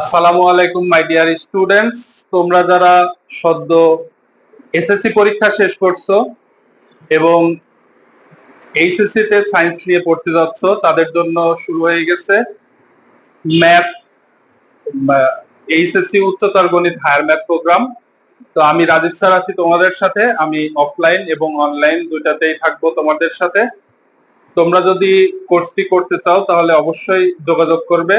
আসসালামু আলাইকুম my dear students তোমরা যারা সদ্য এসএসসি পরীক্ষা শেষ করছ এবং এইচএসসি তে সায়েন্স নিয়ে পড়তে যাচ্ছ, তাদের জন্য শুরু হয়ে গেছে ম্যাথ এইচএসসি উচ্চতর গণিত হায়ার ম্যাথ প্রোগ্রাম তো আমি রাজীব স্যার আছি তোমাদের সাথে, আমি অফলাইন এবং অনলাইন দুইটাতেই থাকব তোমাদের সাথে। তোমরা যদি কোর্সটি করতে চাও, তাহলে অবশ্যই যোগাযোগ করবে।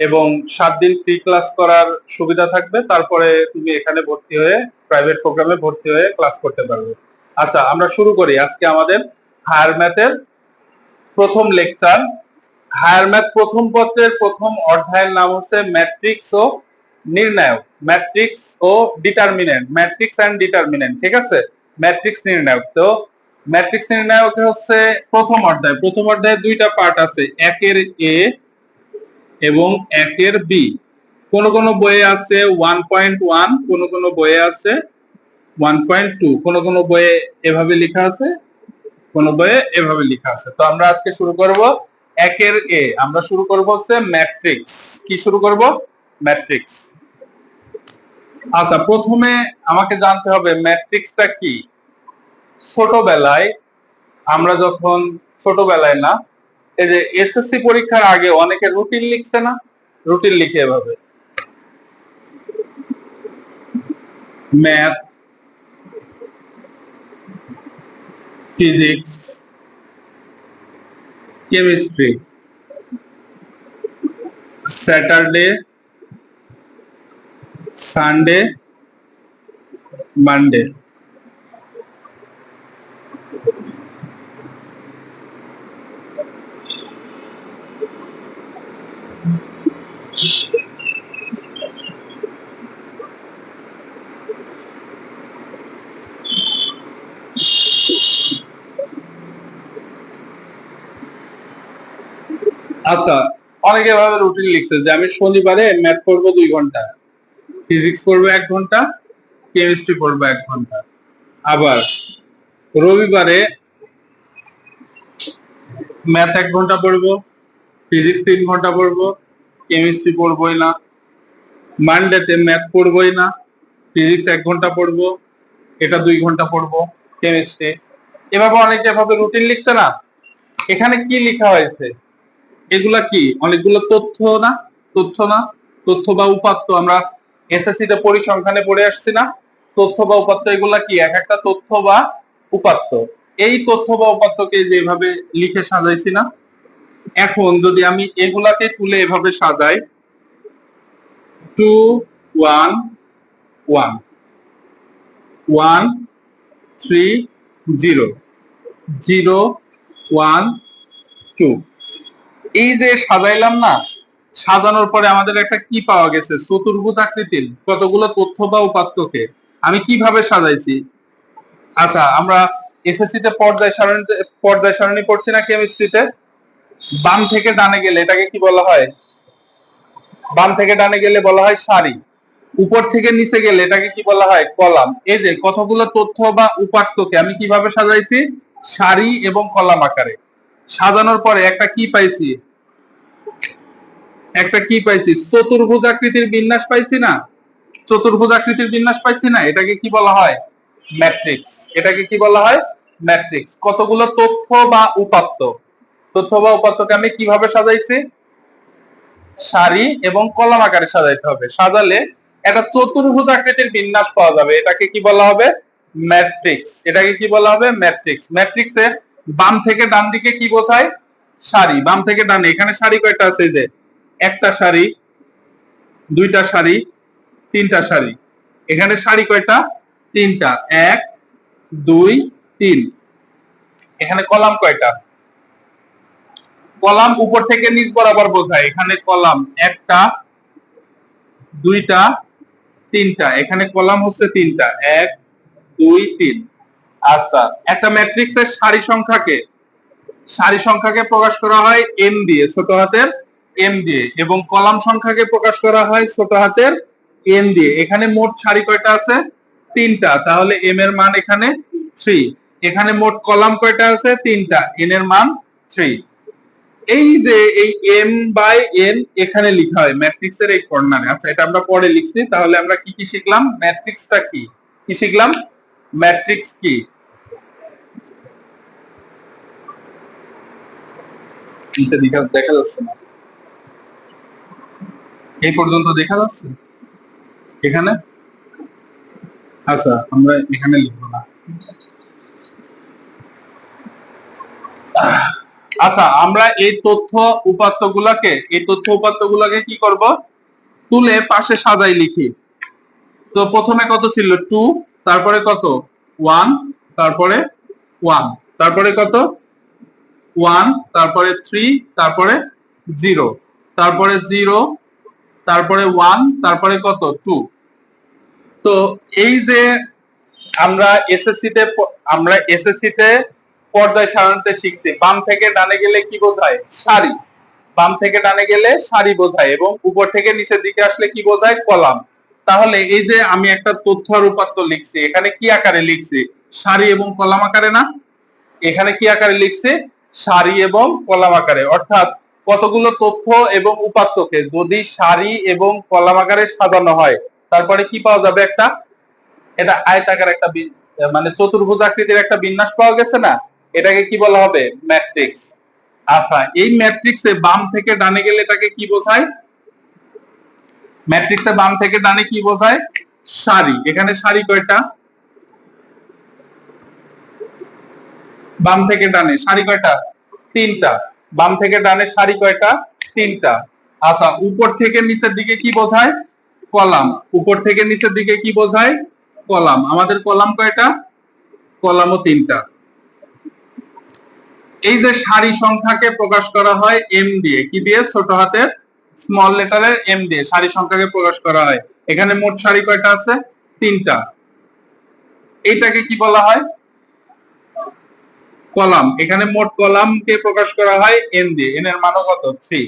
এবং সাত দিন ফ্রি ক্লাস করার সুবিধা থাকবে। তারপরে তুমি এখানে ভর্তি হয়ে প্রাইভেট প্রোগ্রামে ভর্তি হয়ে ক্লাস করতে পারবে। আচ্ছা আমরা শুরু করি। আজকে আমাদের হায়ার ম্যাথের প্রথম লেকচার হায়ার ম্যাথ প্রথম পত্রের প্রথম অধ্যায়ের নাম হচ্ছে ম্যাট্রিক্স ও নির্ণায়ক। ম্যাট্রিক্স ও ডিটারমিনেন্ট ম্যাট্রিক্স অ্যান্ড ডিটারমিনেন্ট ঠিক আছে? ম্যাট্রিক্স নির্ণায়ক। তো ম্যাট্রিক্স নির্ণায়ক হচ্ছে প্রথম অধ্যায়। প্রথম অধ্যায়ে দুইটা পার্ট আছে। একের এ এবং একের বি কোন কোন বইয়ে আছে ওয়ান পয়েন্ট ওয়ান কোন কোন বইয়ে আছে ওয়ান পয়েন্ট টু কোন কোন বইয়ে এভাবে লেখা আছে, কোন বইয়ে এভাবে লেখা আছে। তো আমরা আজকে শুরু করব একের এ আমরা শুরু করব হচ্ছে ম্যাট্রিক্স কি শুরু করব? ম্যাট্রিক্স আচ্ছা প্রথমে আমাকে জানতে হবে ম্যাট্রিক্সটা কি? ছোটবেলায় আমরা যখন, ছোটবেলায় না এই যে এসএসসি পরীক্ষার আগে অনেকে রুটিন লিখছে না, রুটিন লিখে এভাবে। Math physics chemistry Saturday Sunday Monday আচ্ছা অনেকে এভাবে রুটিন লিখছে যে আমি শনিবারে ম্যাথ পড়ব দুই ঘণ্টা ফিজিক্স পড়ব এক ঘণ্টা কেমিস্ট্রি পড়ব এক ঘণ্টা। আবার রবিবারে ম্যাথ এক ঘণ্টা পড়ব ফিজিক্স তিন ঘণ্টা পড়ব কেমিস্ট্রি পড়বোই না মানডেতে ম্যাথ পড়বোই না ফিজিক্স এক ঘণ্টা পড়ব, এটা দুই ঘণ্টা পড়ব কেমিস্ট্রি এভাবে অনেকে এভাবে রুটিন লিখছে না? এখানে কি লেখা হয়েছে? এগুলা কি? অনেকগুলো তথ্য না? তথ্য না? তথ্য বা উপাত্ত আমরা এসএসসি তে পরিসংখ্যানে পড়ে আসছি না। তথ্য বা উপাত্ত এগুলা কি? এক একটা তথ্য বা উপাত্ত। এই তথ্য বা উপাত্তকে যেভাবে লিখে সাজাইছি না, এখন যদি আমি এগুলাকে তুলে এভাবে সাজাই, two one one one three zero zero one two. এই যে সাজাইলাম না, সাজানোর পরে আমাদের একটা কি পাওয়া গেছে? চতুর্ভুজ আকৃতির কতগুলো তথ্য বা উপাত্তকে আমি কীভাবে সাজাইছি? আচ্ছা আমরা এসএসসি তে পর্যায় সারণীতে পর্যায় সারণী পড়ছি না কেমিস্ট্রিতে বাম থেকে ডানে গেলে, এটাকে কি বলা হয়? বাম থেকে ডানে গেলে বলা হয় সারি। উপর থেকে নিচে গেলে এটাকে কি বলা হয়? কলাম। এই যে কতগুলো তথ্য বা উপাত্তকে আমি কীভাবে সাজাইছি? সারি এবং কলাম আকারে। সাজানোর পরে একটা কি পাইছি? একটা কি পাইছি? চতুর্ভুজ আকৃতির বিন্যাস পাইছি না? চতুর্ভুজ আকৃতির বিন্যাস পাইছি না? এটাকে কি বলা হয়? ম্যাট্রিক্স। এটাকে কি বলা হয়? ম্যাট্রিক্স। কতগুলো তথ্য বা উপাত্ত? তথ্য বা উপাত্তকে আমি কীভাবে সাজাইছি? সারি এবং কলম আকারে সাজাইতে হবে। সাজালে একটা চতুর্ভুজ আকৃতির বিন্যাস পাওয়া যাবে। এটাকে কি বলা হবে? ম্যাট্রিক্স। এটাকে কি বলা হবে? ম্যাট্রিক্স। ম্যাট্রিক্সের বাম থেকে ডান দিকে কি বোঝায়? সারি। বাম থেকে ডানে। এখানে সারি কয়টা আছে? যে একটা শাড়ি, দুইটা শাড়ি, তিনটা শাড়ি। এখানে শাড়ি কয়টা? তিনটা। এক, দুই, তিন। এখানে কলাম কয়টা? কলাম উপর থেকে নিচ বরাবর বোঝায়। এখানে কলাম একটা, দুইটা, তিনটা। এখানে কলাম হচ্ছে তিনটা। এক, দুই, তিন। আচ্ছা একটা ম্যাট্রিক্সের সারি সংখ্যাকে সারি সংখ্যাকে প্রকাশ করা হয় এম দিয়ে, ছোট হাতের এম দিয়ে এবং কলাম সংখ্যাকে প্রকাশ করা হয় ছোট হাতের এন দিয়ে। এখানে মোট সারি কয়টা আছে? তিনটা। তাহলে এম এর মান এখানে থ্রি এখানে মোট কলাম কয়টা আছে? তিনটা। এন এর মান থ্রি এই যে এই এম বাই এন এখানে লেখা হয় ম্যাট্রিক্সের এই কর্নারে আচ্ছা এটা আমরা পরে লিখছি। তাহলে আমরা কি কি শিখলাম? ম্যাট্রিক্সটা কি? কি শিখলাম? ম্যাট্রিক্স কি? দেখা যাচ্ছে না। এই পর্যন্ত দেখা যাচ্ছে? এখানে? আচ্ছা আমরা এখানে লিখব না। আচ্ছা আমরা এই তথ্য উপাত্ত গুলাকে এই তথ্য উপাত্ত গুলাকে কি করব? তুলে পাশে সাজাই লিখি। তো প্রথমে কত ছিল? টু, তারপরে কত? ওয়ান, তারপরে ওয়ান, তারপরে কত? ওয়ান, তারপরে থ্রি, তারপরে জিরো তারপরে জিরো তারপরে ওয়ান তারপরে কত? টু তো এই যে আমরা এসএসসি তে আমরা এসএসসি তে পর্যায় সারণীতে শিখতে, বাম থেকে ডানে গেলে কি বোঝায়? সারি। বাম থেকে ডানে গেলে সারি বোঝায় এবং উপর থেকে নিচের দিকে আসলে কি বোঝায়? কলাম। তাহলে এই যে আমি একটা তথ্য উপাত্ত লিখছি, এখানে কি আকারে লিখছি? সারি এবং কলাম আকারে না? এখানে কি আকারে লিখছে? সারি এবং কলাম আকারে। অর্থাৎ কতগুলো তথ্য এবং উপাত্তকে যদি সারি এবং কলাম আকারে সাজানো হয়, তারপরে কি পাওয়া যাবে একটা? এটা আয়তাকার একটা মানে চতুর্ভুজ আকৃতির একটা বিন্যাস পাওয়া গেছে না? এটাকে কি বলা হবে? ম্যাট্রিক্স। আচ্ছা এই ম্যাট্রিক্সে বাম থেকে ডানে গেলে এটাকে কি বোঝায়? ম্যাট্রিক্সে বাম থেকে ডানে কি বোঝায়? সারি। এখানে সারি কয়টা? বাম থেকে ডানে। সারি কয়টা? তিনটা। বাম থেকে ডানে সারি কয়টা? তিনটা। আচ্ছা উপর থেকে নিচের দিকে কি বোঝায়? কলাম। উপর থেকে নিচের দিকে কি বোঝায়? কলাম। আমাদের কলাম কয়টা? কলামও তিনটা। এই যে সারি সংখ্যাকে প্রকাশ করা হয় এম দিয়ে, কি দিয়ে? ছোট হাতের স্মল লেটারের এম দিয়ে সারি সংখ্যাকে প্রকাশ করা হয়। এখানে মোট সারি কয়টা আছে? তিনটা। এইটাকে কি বলা হয়? কলাম। এখানে মোট কলামকে প্রকাশ করা হয় এন দিয়ে। এন এর মানও কত? থ্রি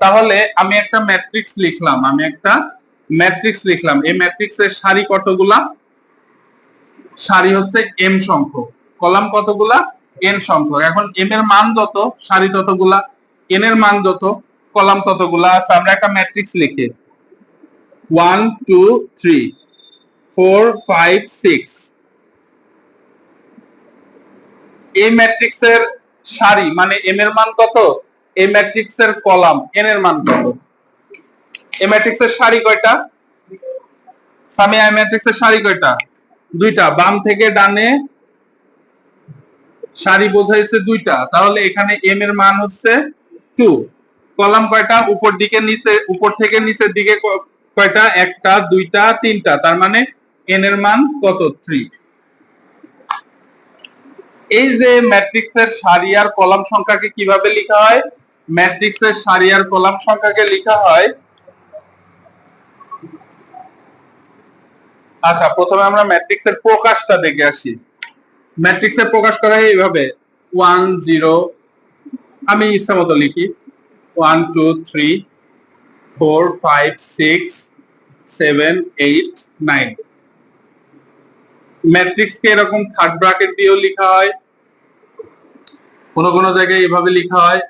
তাহলে আমি একটা ম্যাট্রিক্স লিখলাম। আমি একটা ম্যাট্রিক্স লিখলাম। এই ম্যাট্রিক্সের সারি কতগুলা? সারি হচ্ছে এম সংখ্যক। কলাম কতগুলা? এন সংখ্যক। এখন এম এর মান যত, সারি ততগুলা। এন এর মান যত, কলাম ততগুলা। আছে আমরা একটা ম্যাট্রিক্স লিখি। One two three four five six এই ম্যাট্রিক্সের সারি মানে এম এর মান কত? এই ম্যাট্রিক্সের কলাম এন এর মান কত? ম্যাট্রিক্সের সারি কয়টা? সামি এই ম্যাট্রিক্সের সারি কয়টা? দুইটা। বাম থেকে ডানে সারি বোঝাইছে দুইটা। তাহলে এখানে এম এর মান হচ্ছে টু কলাম কয়টা? উপর দিকে, নিচে, উপর থেকে নিচের দিকে কয়টা? একটা, দুইটা, তিনটা। তার মানে এন এর মান কত? থ্রি এই যে ম্যাট্রিক্সের সারি আর কলাম সংখ্যাকে কীভাবে লেখা হয়? ম্যাট্রিক্সের সারি আর কলাম সংখ্যাকে লেখা হয়। আচ্ছা প্রথমে আমরা ম্যাট্রিক্সের প্রকাশটা দেখে আসি। ম্যাট্রিক্সের প্রকাশ করা হয় এইভাবে। ওয়ান, জিরো, আমি ইচ্ছা মতো লিখি। One, two, three, four, five, six, seven, eight, nine. ম্যাট্রিক্সকে এরকম থার্ড ব্র্যাকেট দিয়েও লেখা হয়। কোন কোন জায়গায় এভাবে লেখা হয়।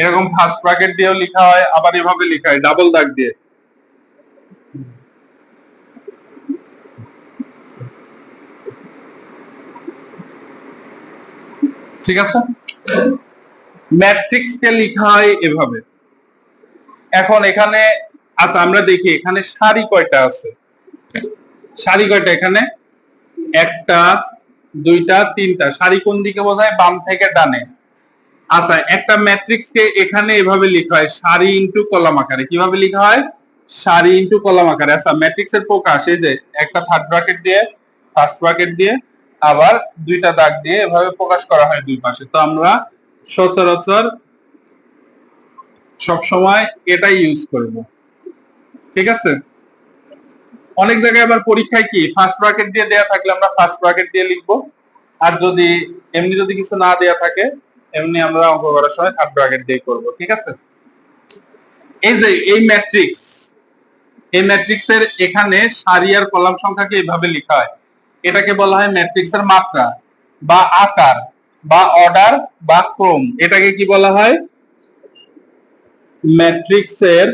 এরকম ফার্স্ট ব্র্যাকেট দিয়েও লেখা হয়, আবার এভাবে লেখা হয় ডাবল দাগ দিয়ে। ঠিক আছে? ম্যাট্রিক্স কে লেখা হয় এভাবে। এখন এখানে আচ্ছা আমরা দেখি, এখানে সারি কয়টা আছে? সারি কয়টা এখানে? একটা, দুইটা, তিনটা। সারি কোন দিকে বোঝায় বাম থেকে ডানে। আচ্ছা একটা ম্যাট্রিক্স কে এখানে এভাবে লেখা হয়, সারি ইনটু কলাম আকারে। কীভাবে লেখা হয়? সারি ইনটু কলাম আকারে। আচ্ছা ম্যাট্রিক্স এর প্রকাশ, এই যে একটা থার্ড ব্র্যাকেট দিয়ে ফার্স্ট ব্র্যাকেট দিয়ে, আবার দুইটা দাগ দিয়ে এভাবে প্রকাশ করা হয় দুই পাশে। তো আমরা সচরাচর সব সময় এটাই ইউজ করব। ঠিক আছে? অনেক জায়গায় আবার পরীক্ষায় কি? ফার্স্ট ব্র্যাকেট দিয়ে দেয়া থাকলে আমরা ফার্স্ট ব্র্যাকেট দিয়ে লিখব। আর যদি এমনি যদি কিছু না দেয়া থাকে, এমনি আমরা অঙ্ক করার সময় থার্ড ব্র্যাকেট দিয়ে করব, ঠিক আছে? এই যে, এই ম্যাট্রিক্স এই ম্যাট্রিক্সের এখানে সারি আর কলাম সংখ্যাকে এভাবে লেখা হয়। এটাকে বলা হয় ম্যাট্রিক্সের মাত্রা বা আকার বা অর্ডার বা ক্রম। এটাকে কি বলা হয়? ম্যাট্রিক্সের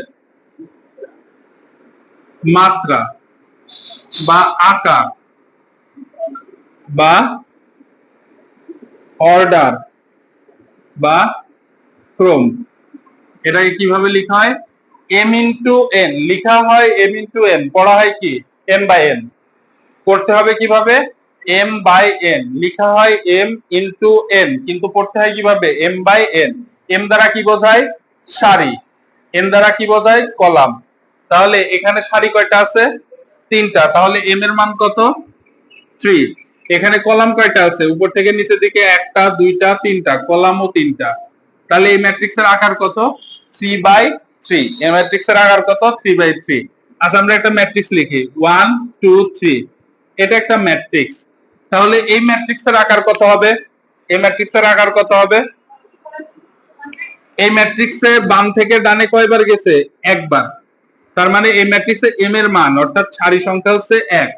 মাত্রা বা আকার বা অর্ডার বা ক্রম। এটাকে কীভাবে লেখা হয়? এম ইন্টু এন লেখা হয় এম ইন্টু এন পড়া হয় কি? এম বাই এন করতে হবে কীভাবে? এম বাই এন লেখা হয় এম ইন্টু এন কিন্তু পড়তে হয় কীভাবে? এম বাই এন এম দ্বারা কি বোঝায়? সারি। এন দ্বারা কি বোঝায়? কলাম। তাহলে এখানে সারি কয়টা আছে? তিনটা। তাহলে এম এর মান কত? থ্রি এখানে কলাম কয়টা আছে? উপর থেকে নিচের দিকে একটা, দুইটা, তিনটা। কলামও তিনটা। তাহলে এই ম্যাট্রিক্সের আকার কত? থ্রি বাই থ্রি এই ম্যাট্রিক্সের আকার কত? থ্রি বাই থ্রি আচ্ছা আমরা একটা ম্যাট্রিক্স লিখি। ওয়ান টু থ্রি এটা একটা ম্যাট্রিক্স। তাহলে এই ম্যাট্রিক্সের আকার কত হবে? এই ম্যাট্রিক্সের আকার কত হবে? এই ম্যাট্রিক্সে বাম থেকে ডানে কয়বার গেছে? একবার। তার মানে এই ম্যাট্রিক্সে এম এর মান, অর্থাৎ সারি সংখ্যা হচ্ছে এক।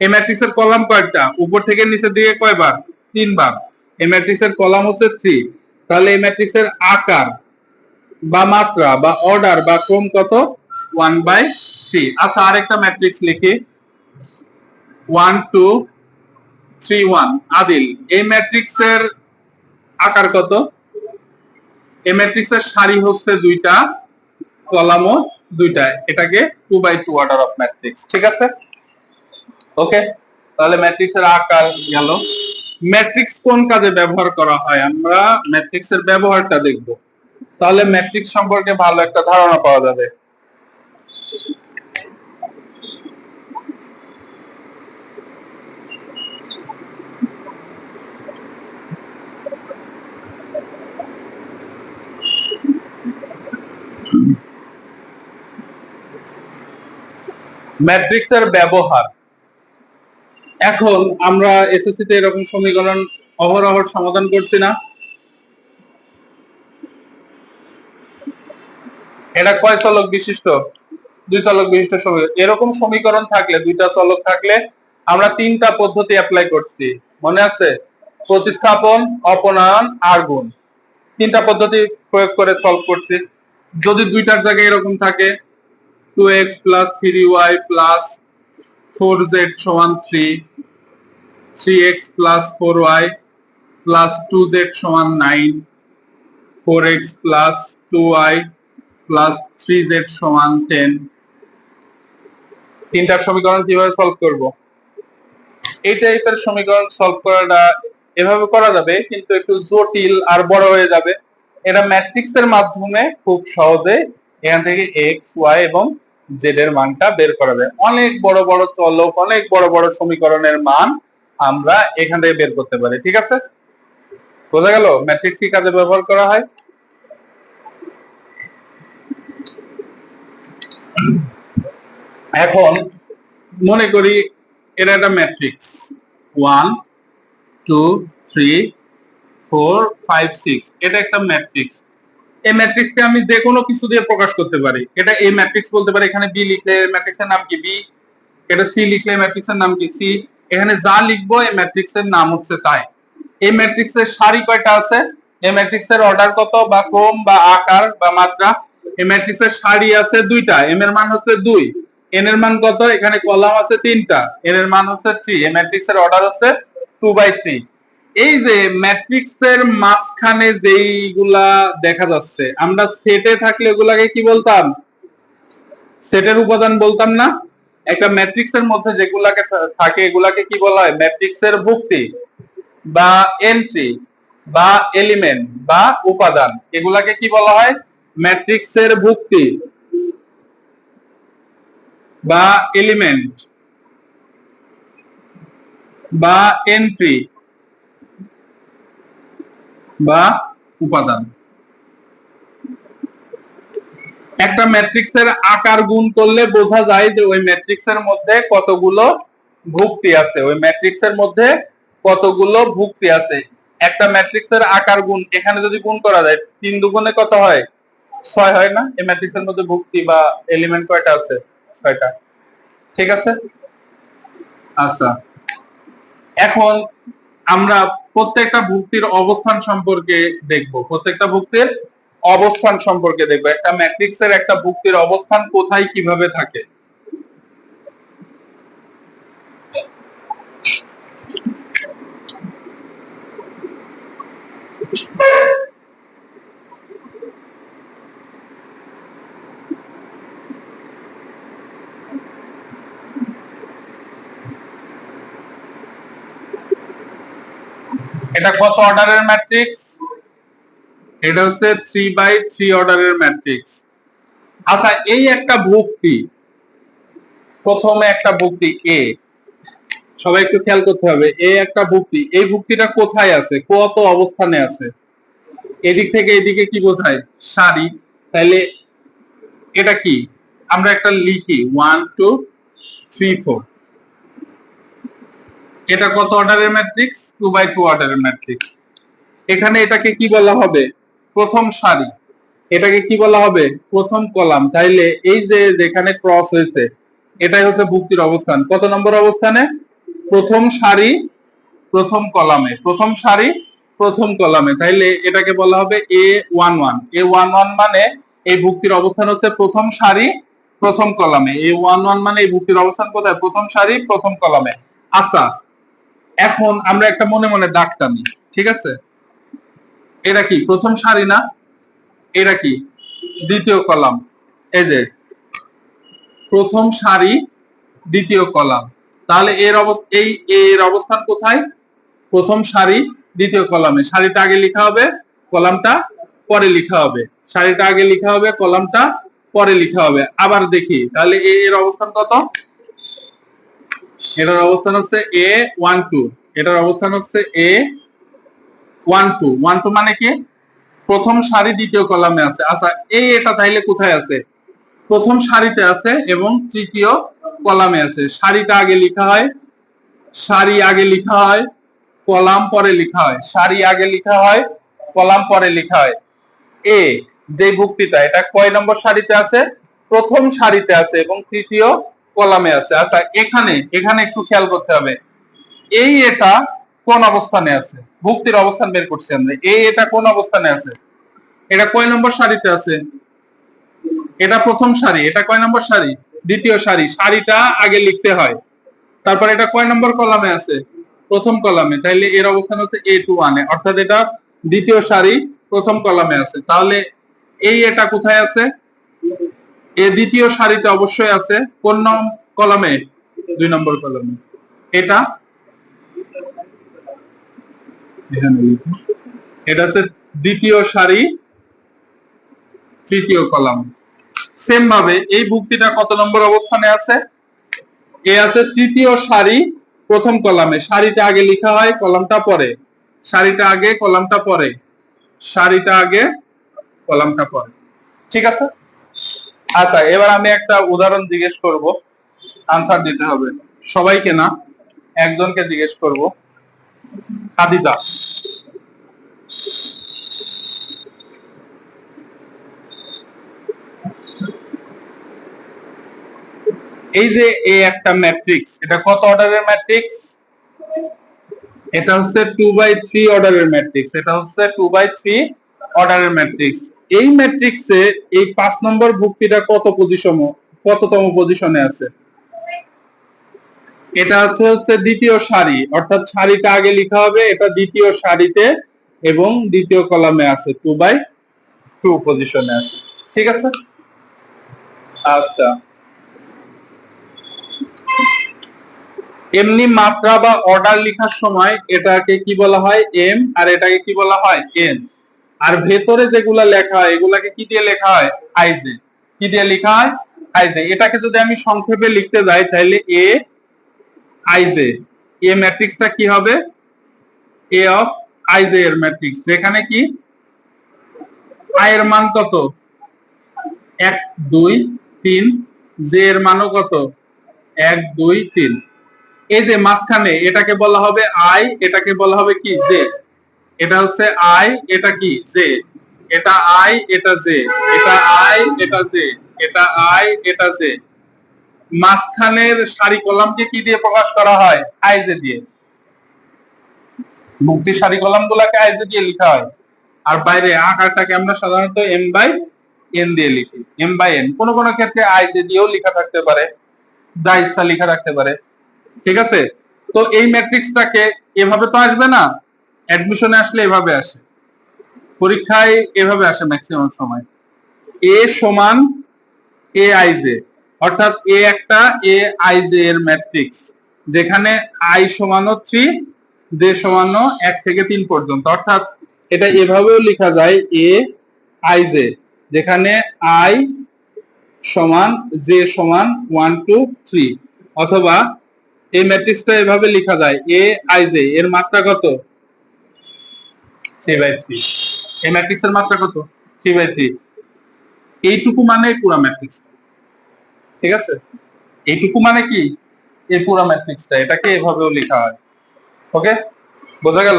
এই ম্যাট্রিক্সের কলাম কয়টা? উপর থেকে নিচের দিকে কয়বার? তিনবার। এই ম্যাট্রিক্সের কলাম হচ্ছে থ্রি তাহলে এই ম্যাট্রিক্সের আকার বা মাত্রা বা অর্ডার বা ক্রম কত? ওয়ান বাই থ্রি আচ্ছা আরেকটা ম্যাট্রিক্স লিখি। ওয়ান টু থ্রি ওয়ান আদিল এই ম্যাট্রিক্সের আকার কত? এই ম্যাট্রিক্সের সারি হচ্ছে দুইটা, কলামও দুইটা, এটাকে two by two order of matrix ঠিক আছে? ওকে তাহলে ম্যাট্রিক্সের আকার গেল। ম্যাট্রিক্স কোন কাজে ব্যবহার করা হয়? আমরা ম্যাট্রিক্সের ব্যবহারটা দেখব। তাহলে ম্যাট্রিক্স সম্পর্কে ভালো একটা ধারণা পাওয়া যাবে। ম্যাট্রিক্সের ব্যবহার। এখন আমরা এসএসসি তে এরকম সমীকরণ অহরহ সমাধান করছি না। এটা কয় চলক বিশিষ্ট? দুই চলক বিশিষ্ট সমীকরণ এরকম সমীকরণ থাকলে, দুইটা চলক থাকলে আমরা তিনটা পদ্ধতি অ্যাপ্লাই করছি। মনে আছে? প্রতিস্থাপন, অপনয়ন, আর গুণ। তিনটা পদ্ধতি প্রয়োগ করে সলভ করছি। যদি দুইটার জায়গায় এরকম থাকে two x plus three y plus four z সমান three three x plus four y plus two z সমান nine four x plus two y plus three z সমান টেন তিনটার সমীকরণ কীভাবে সলভ করব? এই টাইপের সমীকরণ সলভ করাটা এভাবে করা যাবে, কিন্তু একটু জটিল আর বড় হয়ে যাবে। এটা ম্যাট্রিক্সের মাধ্যমে খুব সহজে এখান থেকে এক্স ওয়াই এবং জেড এর মানটা বের করা যায় অনেক বড় বড় চলক, অনেক বড় বড় সমীকরণের মান আমরা এখান থেকে বের করতে পারি, ঠিক আছে? বোঝা গেল? ম্যাট্রিক্স কি কাজে ব্যবহার করা হয়? এখন মনে করি এটা একটা matrix one two three four five six এটা একটা ম্যাট্রিক্স এই ম্যাট্রিক্সকে আমি যে কোনো কিছু দিয়ে প্রকাশ করতে পারি। এটা এই ম্যাট্রিক্স বলতে পারি, এখানে বি লিখলে ম্যাট্রিক্সের নাম কি বি এটা সি লিখলে ম্যাট্রিক্সের নাম কি সি এখানে যা লিখব, এই ম্যাট্রিক্সের নাম হচ্ছে তাই। এই ম্যাট্রিক্সের সারি কয়টা আছে? এই ম্যাট্রিক্সের অর্ডার কত বা ক্রম বা আকার বা মাত্রা? এই ম্যাট্রিক্সের সারি আছে দুইটা এম এর মান হচ্ছে দুই। এন এর মান কত? এখানে কলাম আছে তিনটা। এন এর মান হচ্ছে থ্রি এই ম্যাট্রিক্সের অর্ডার হচ্ছে টু বাই থ্রি এই যে ম্যাট্রিক্সের মাঝখানে যেইগুলা দেখা যাচ্ছে, আমরা সেটে থাকলে এগুলাকে কি বলতাম? সেটের উপাদান বলতাম না? একটা ম্যাট্রিক্সের মধ্যে যেগুলাকে থাকে, এগুলাকে কি বলা হয়? ম্যাট্রিক্সের ভুক্তি বা এন্ট্রি বা এলিমেন্ট বা উপাদান। এগুলাকে কি বলা হয়? ম্যাট্রিক্সের ভুক্তি বা এলিমেন্ট বা এন্ট্রি বা উপাদান। একটা ম্যাট্রিক্সের আকার গুণ করলে বোঝা যায় যে ওই ম্যাট্রিক্সের মধ্যে কতগুলো ভুক্তি আছে। ওই ম্যাট্রিক্সের মধ্যে কতগুলো ভুক্তি আছে। একটা ম্যাট্রিক্সের আকার গুণ এখানে যদি গুণ করা যায়, তিন দুগুণে কত হয়? ছয় হয় না? এই ম্যাট্রিক্সের মধ্যে ভুক্তি বা এলিমেন্ট কয়টা আছে? ছয়টা। ঠিক আছে? আচ্ছা। এখন আমরা প্রত্যেকটা ভুক্তির অবস্থান সম্পর্কে দেখব। প্রত্যেকটা ভুক্তির অবস্থান সম্পর্কে দেখব। একটা ম্যাট্রিক্সের একটা ভুক্তির অবস্থান কোথায়, কীভাবে থাকে? এটা কত অর্ডারের ম্যাট্রিক্স এটা হচ্ছে থ্রি বাই থ্রি অর্ডারের ম্যাট্রিক্স আচ্ছা এই একটা ভুক্তি, প্রথমে একটা ভুক্তি এ সবাই একটু খেয়াল করতে হবে এই একটা ভুক্তি। এই ভুক্তিটা কোথায় আছে? কত অবস্থানে আছে? এদিক থেকে এদিকে কি বোঝায়? সারি। তাহলে এটা কি? আমরা একটা লিখি ওয়ান টু থ্রি ফোর এটা কত অর্ডারের ম্যাট্রিক্স টু বাই টু অর্ডারের ম্যাট্রিক্স এখানে এটাকে কি বলা হবে? প্রথম সারি। এটাকে কি বলা হবে? প্রথম কলাম। তাইলে এই যে যেখানে ক্রস হয়েছে, এটাই হচ্ছে ভুক্তির অবস্থান। কত নম্বর অবস্থানে? প্রথম সারি, প্রথম কলামে। প্রথম সারি, প্রথম কলামে। তাইলে এটাকে বলা হবে A one one A one one মানে এই ভুক্তির অবস্থান হচ্ছে প্রথম সারি, প্রথম কলামে। এ ওয়ান ওয়ান মানে এই ভুক্তির অবস্থান কোথায়? প্রথম সারি, প্রথম কলামে। আচ্ছা এখন আমরা একটা মনে মনে দাগ টানি, ঠিক আছে? এটা কি, প্রথম সারি না? এটা কি, দ্বিতীয় কলাম। এই যে, প্রথম সারি, দ্বিতীয় কলাম। তাহলে এর এই, এর অবস্থান কোথায়? প্রথম সারি, দ্বিতীয় কলামে। সারিটা আগে লেখা হবে, কলামটা পরে লেখা হবে। সারিটা আগে লেখা হবে, কলামটা পরে লেখা হবে। আবার দেখি, তাহলে এর অবস্থান কত? এটার অবস্থান হচ্ছে এ ওয়ান টু এটার অবস্থান হচ্ছে A one two one two মানে কি? প্রথম সারি দ্বিতীয় কলামে আছে। আচ্ছা এই এটা তাইলে কোথায় আছে? প্রথম সারিতে আছে এবং তৃতীয় কলামে আছে। সারিটা আগে লেখা হয়, সারি আগে লেখা হয়, কলাম পরে লেখা হয়। সারি আগে লেখা হয়, কলাম পরে লেখা হয়। এ যে ভুক্তিটা এটা কয় নম্বর সারিতে আছে? প্রথম সারিতে আছে এবং তৃতীয় কলামে আছে। আচ্ছা এখানে এখানে একটু খেয়াল করতে হবে। এই এটা কোন অবস্থানে আছে? ভুক্তির অবস্থান বের করছি আমরা। এই এটা কোন অবস্থানে আছে? এটা কয় নম্বর সারিতে আছে? এটা প্রথম সারি। এটা কয় নম্বর সারি? দ্বিতীয় সারি। সারিটা আগে লিখতে হয়। তারপর এটা কয় নম্বর কলামে আছে? প্রথম কলামে। তাইলে এর অবস্থান হচ্ছে এ টু ওয়ানে অর্থাৎ এটা দ্বিতীয় সারি প্রথম কলামে আছে। তাহলে এই এটা কোথায় আছে? এ দ্বিতীয় সারিতে অবশ্যই আছে। কোন কলামে? দুই নম্বর কলামে। এটা? এটা হচ্ছে দ্বিতীয় সারি, তৃতীয় কলাম। সেম ভাবে এই ভুক্তিটা কত নম্বর অবস্থানে আছে? এ আছে তৃতীয় সারি, প্রথম কলামে। সারিটা আগে লেখা হয় কলামটা পরে। সারিটা আগে, কলামটা পরে। সারিটা আগে, কলামটা পরে। ঠিক আছে? আচ্ছা এবার আমি একটা উদাহরণ জিজ্ঞেস করব। আনসার দিতে হবে। সবাইকে না, একজনকে জিজ্ঞেস করব। খাদিজা। এই যে এই একটা ম্যাট্রিক্স এটা কত অর্ডারের ম্যাট্রিক্স এটা হচ্ছে টু বাই থ্রি অর্ডারের ম্যাট্রিক্স এটা হচ্ছে টু বাই থ্রি অর্ডারের ম্যাট্রিক্স এই ম্যাট্রিক্সে এই পাঁচ নম্বর ভুক্তিটা কত পজিশন কততম পজিশনে আছে? এটা আছে হচ্ছে দ্বিতীয় সারি, অর্থাৎ সারিটা আগে লেখা হবে, এটা দ্বিতীয় সারিতে এবং দ্বিতীয় কলামে আছে টু বাই টু পজিশনে আছে। ঠিক আছে? আচ্ছা। এমনি মাত্রা বা অর্ডার লেখার সময় এটাকে কি বলা হয়? এম আর এটাকে কি বলা হয়? এন আর ভেতরে যেগুলা লেখা হয়, এগুলাকে কি দিয়ে লেখা হয়? আইজে কি দিয়ে লেখা হয়? আইজে এটাকে যদি আমি সংক্ষেপে লিখতে যাই, তাহলে এ, আইজে। এ ম্যাট্রিক্সটা কি হবে? এ অফ আইজে এর ম্যাট্রিক্স। যেখানে কি? আয়ের মান কত? এক, দুই, তিন। জে এর মানও কত? এক, দুই, তিন। এই যে মাঝখানে এটাকে বলা হবে আই, এটাকে বলা হবে কি? জে। এটা হচ্ছে আই, এটা কি? জে। এটা আই, এটা জে। এটা আই, এটা জে। এটা আই, এটা জে। মাঝখানের সারি কলামকে কি দিয়ে প্রকাশ করা হয়? আইজে দিয়ে। মুক্তি সারি কলাম গুলাকে আইজে দিয়ে লেখা হয়। আর বাইরে আকারটাকে আমরা সাধারণত এম বাই এন দিয়ে লিখি। এম বাই এন কোন কোন ক্ষেত্রে আইজে দিয়েও লেখা থাকতে পারে। যা ইচ্ছা লেখা রাখতে পারে। ঠিক আছে? তো এই ম্যাট্রিক্সটাকে এভাবে তো আসবে না? অ্যাডমিশনে আসলে এভাবে আসে। পরীক্ষায় এভাবে আসে ম্যাক্সিমাম সময়। এ সমান এ আইজে অর্থাৎ এ একটা এ আই জে এর ম্যাট্রিক্স যেখানে আই সমান থ্রি জে সমান এক থেকে তিন পর্যন্ত। অর্থাৎ এটা এভাবেও লেখা যায় এ আই জে যেখানে আই সমান জে সমান ওয়ান টু থ্রি অথবা এই ম্যাট্রিক্সটা এভাবে লেখা যায় এ আই জে এর মাত্রা কত? থ্রি বাই এই ম্যাট্রিক্সের মাত্রা কত? Three by three. এইটুকু মানে পুরা ম্যাট্রিক্স। ঠিক আছে? এইটুকু মানে কি? এই পুরা ম্যাট্রিক্সটা। এটাকে এভাবেও লেখা হয়। ওকে? বোঝা গেল?